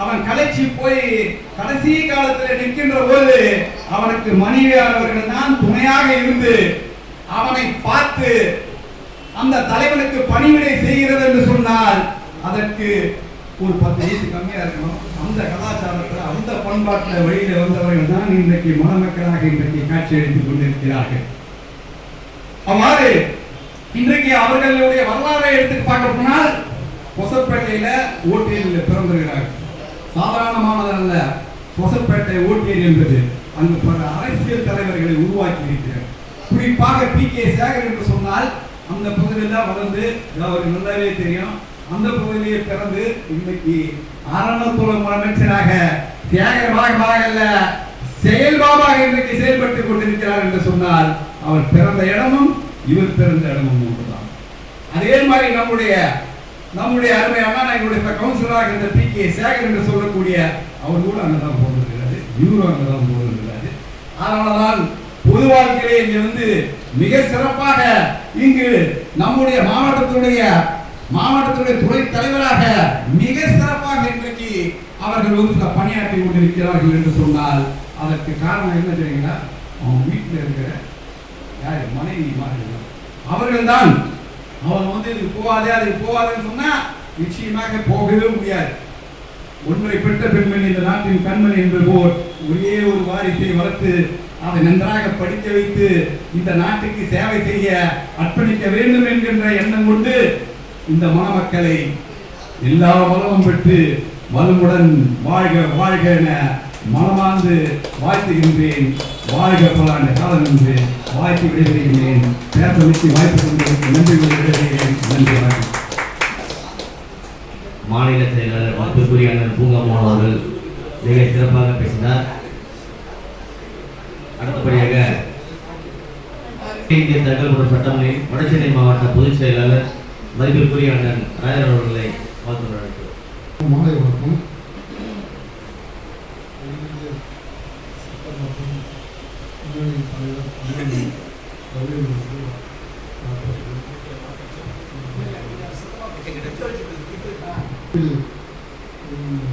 அவன் கலைச்சி போய் கடைசி காலத்தில் நிற்கின்ற போது அவனுக்கு மனைவியானவர்கள் தான் துணையாக இருந்து அவனை பார்த்து அந்த தலைவனுக்கு பணிவிடை செய்கிறது என்று சொன்னால் அதற்கு ஒரு பத்து வயசு கம்மியா இருக்கணும். அந்த கலாச்சாரத்தில் அந்த பண்பாட்டில் வெளியில வந்தவர்கள் தான் இன்றைக்கு மணமக்களாக இன்றைக்கு காட்சி அளித்துக் கொண்டிருக்கிறார்கள். அவ்வாறு இன்றைக்கு அவர்களுடைய வரலாறை எடுத்து பார்க்க போனால் கொசப்பேட்டையில ஓட்டியலில் பிறந்திருக்கிறார்கள். சாதாரணமானதல்ல கொசப்பேட்டை ஓட்டியல் என்பது அங்கு பல அரசியல் தலைவர்களை உருவாக்கி இருக்கிறார். குறிப்பாக பி. கே. சேகர் என்று சொன்னால் அந்த பகுதியில் தான் வளர்ந்து அவருக்கு நல்லாவே தெரியும் அந்த பகுதியிலே பிறந்து இன்னைக்கு அரணத்துறை அமைச்சராக தியாகமாக அல்ல செயல்பாபாக இன்றைக்கு செயல்பட்டுக் கொண்டிருக்கிறார் என்று சொன்னால் அவர் பிறந்த இடமும் இவர் பிறந்த இடமும் ஒன்றுதான். அதே மாதிரி நம்முடைய நம்முடைய அருமை அண்ணா எங்களுடைய கவுன்சிலராக இருந்த பி கே சேகர் என்று சொல்லக்கூடிய அவர் கூட அங்கதான் போகிறது இவரும் அங்கதான் போயிருக்கிறாரு அதனாலதான் பொது வாழ்க்கையிலே இங்கே வந்து மிக சிறப்பாக இங்கு நம்முடைய மாவட்டத்துடைய மாவட்டத்துடைய துறை தலைவராக மிக சிறப்பாக இன்றைக்கு அவர்கள் வந்து சில பணியாற்றி கொண்டிருக்கிறார்கள் என்று சொன்னால் அதற்கு காரணம் என்ன தெரியுங்களா? அவங்க வீட்டில் இருக்கிற யார்? மனைவி அவர்கள்தான் அவன் வந்து இதுக்கு போகாதே அதுக்கு போகாதேன்னு சொன்னா நிச்சயமாக போகவே முடியாது. ஒன்றை பெற்ற பெண்மணி இந்த நாட்டின் கண்மணி என்று போல் ஒரே ஒரு வாரிசை வளர்த்து அதை நன்றாக படிக்க வைத்து இந்த நாட்டுக்கு சேவை செய்ய அர்ப்பணிக்க வேண்டும் என்கின்ற எண்ணம் கொண்டு இந்த மணமக்களை எல்லா வளமும் பெற்று வலுமுடன் வாழ்க வாழ்க என மனமார்ந்து வாழ்த்துகின்றேன் வாழ்க பலாண்ட காலம் என்று வாழ்த்து விடைபெறுகிறேன். பேச வாய்ப்பு கொண்டிருக்க நன்றி கூறி விடைபெறுகிறேன் நன்றி வணக்கம். மாநில செயலாளர் மருத்துவக்குரிய அண்ணன் பூங்கம்மாள் அவர்கள் மிக சிறப்பாக பேசினார். அடுத்தபடியாக இந்திய தகவல் மற்றும் சட்டமனையின் வடசென்னை மாவட்ட பொதுச் செயலாளர் மதிப்பிற்குரிய அண்ணன் ராஜன் அவர்களை வாழ்த்து மாலை வணக்கம்.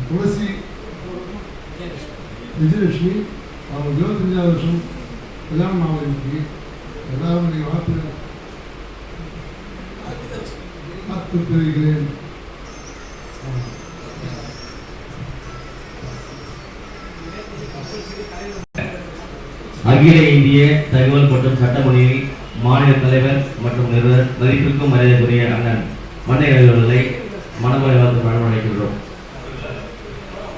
துளசி விஜயலட்சுமி அவங்க இருபத்தஞ்சாவது வருஷம் கல்யாணம் ஆகிருக்கு எல்லாரும் நீங்கள் வாழ்த்து வாழ்த்து பெறுகிறேன் ஆமாம். அகில இந்திய தகவல் மற்றும் சட்டமொழியில் மாநில தலைவர் மற்றும் நிறுவனர் மதிப்பிற்கும் மரியாதைக்குரிய அண்ணன் மண்டை அவர்களை மனமுறை வாழ்த்து வழங்க அழைக்கின்றோம்